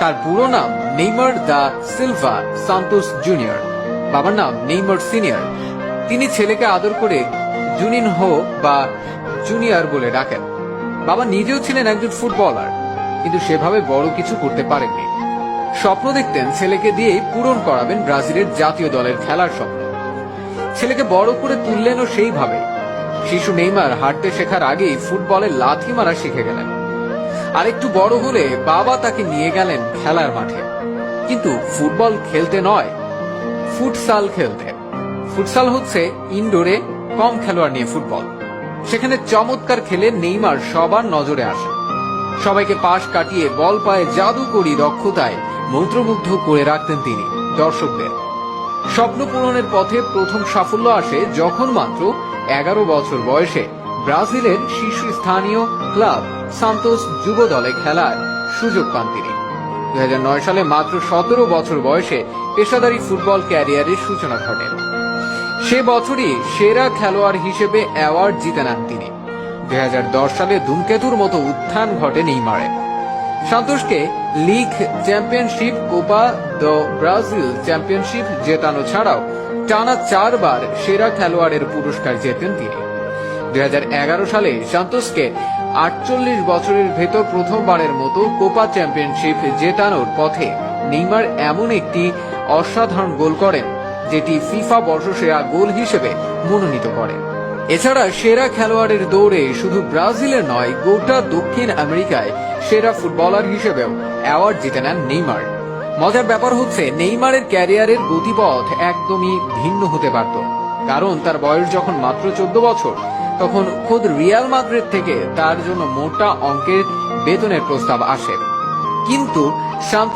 তার পুরো নাম Neymar da Silva Santos junior. বাবার নাম নেইমার সিনিয়র। তিনি ছেলেকে আদর করে জুনিন হো বা জুনিয়র বলে ডাকেন। বাবা নিজেও ছিলেন একজন ফুটবলার, কিন্তু সেভাবে বড় কিছু করতে পারেননি। স্বপ্ন দেখতেন ছেলেকে দিয়েই পূরণ করাবেন ব্রাজিলের জাতীয় দলের খেলার স্বপ্ন। ছেলেকে বড় করে তুললেনও সেইভাবে। শিশু নেইমার হাঁটতে শেখার আগেই ফুটবলে লাথি মারা শিখে গেলেন। আর একটু বড় হলে বাবা তাকে নিয়ে গেলেন খেলার মাঠে। কিন্তু ফুটবল খেলতে নয়, ফুটসাল খেলতে। ফুটসাল হচ্ছে ইনডোরে কম খেলোয়াড় নিয়ে ফুটবল। সেখানে চমৎকার খেলে নেইমার সবার নজরে আসে। সবাইকে পাশ কাটিয়ে বল পায়ে জাদুকরি দক্ষতায় মন্ত্রমুগ্ধ করে রাখতেন তিনি দর্শকদের। স্বপ্ন পূরণের পথে প্রথম সাফল্য আসে যখন মাত্র এগারো বছর বয়সে। ব্রাজিলের শীর্ষস্থানীয় ক্লাব সান্তোস যুব দলে খেলার সুযোগ পান তিনি। দু হাজার নয় সালে মাত্র সতেরো বছর বয়সে পেশাদারি ফুটবল ক্যারিয়ারের সূচনা ঘটে। সে বছরই সেরা খেলোয়াড় হিসেবে অ্যাওয়ার্ড জিতে নেন তিনি। দুই হাজার দশ সালে ধূমকেতুর মতো উত্থান ঘটে নেইমারে সান্তোষকে league championship, Copa do Brasil championship জেতানো ছাড়াও টানা চারবার সেরা খেলোয়াড়ের পুরস্কার জেতেন তিনি। দুই হাজার এগারো সালে সান্তোসকে আটচল্লিশ বছরের ভেতর প্রথমবারের মতো কোপা চ্যাম্পিয়নশিপ জেতানোর পথে নেইমার এমন একটি অসাধারণ গোল করেন, যেটি ফিফা বর্ষসেরা গোল হিসেবে মনোনীত করে। এছাড়া সেরা খেলোয়াড়ের দৌড়ে শুধু ব্রাজিলে নয়, গোটা দক্ষিণ আমেরিকায় সেরা ফুটবলার হিসেবেও অ্যাওয়ার্ড জিতে নেন নেইমার। মজার ব্যাপার হচ্ছে, নেইমারের ক্যারিয়ারের গতিপথ একদমই ভিন্ন হতে পারত, কারণ তার বয়স যখন মাত্র চোদ্দ বছর তখন খোদ রিয়াল মাদ্রিদ থেকে তার জন্য মোটা অঙ্কের বেতনের প্রস্তাব আসে। কিন্তু